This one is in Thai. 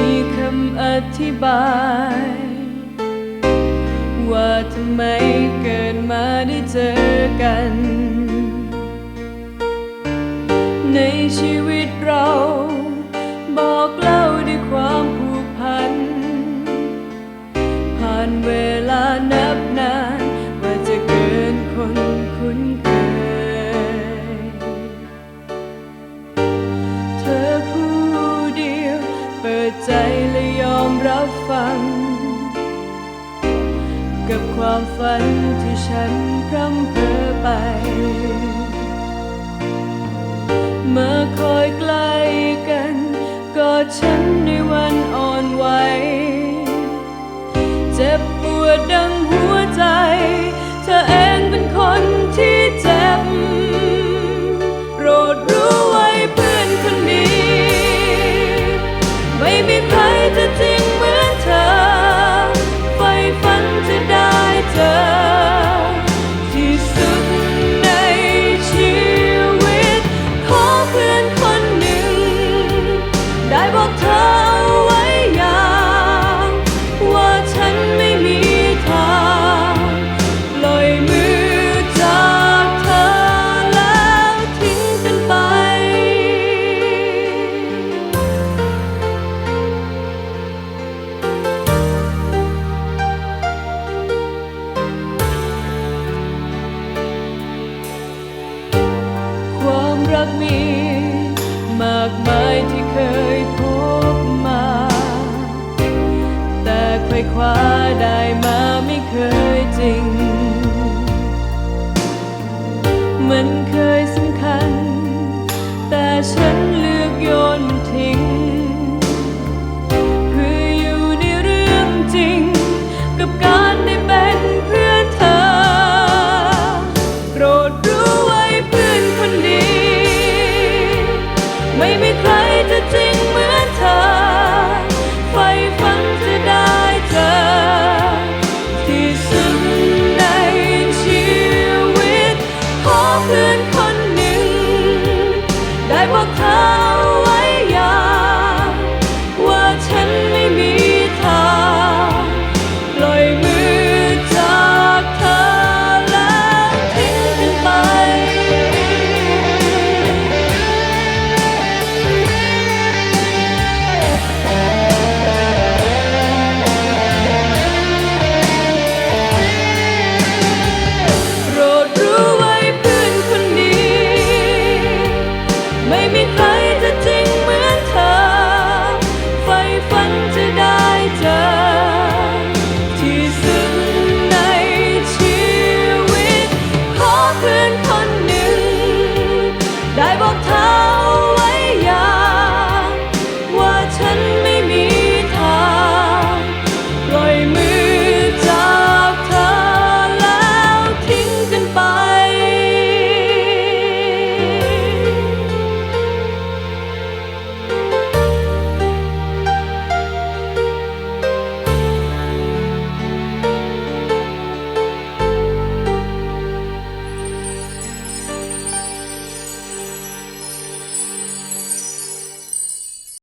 ีคำอธิบาย ว่าทำไมเกิดมาได้เจอกัน ในชีวิตเราบอกเล่า กับความฝันที่ฉันพร่ำเพ้อไป เมื่อคอยใกล้กันกอดฉันในวันอ่อนไหว เจ็บปวดดังากมี มากมายที่เคยพบมา แต่ไขวยคว้าได้มาไม่เคยจริง มันเคยสำคัญ แต่ฉันเลือกโยนมันทิ้ง Maybe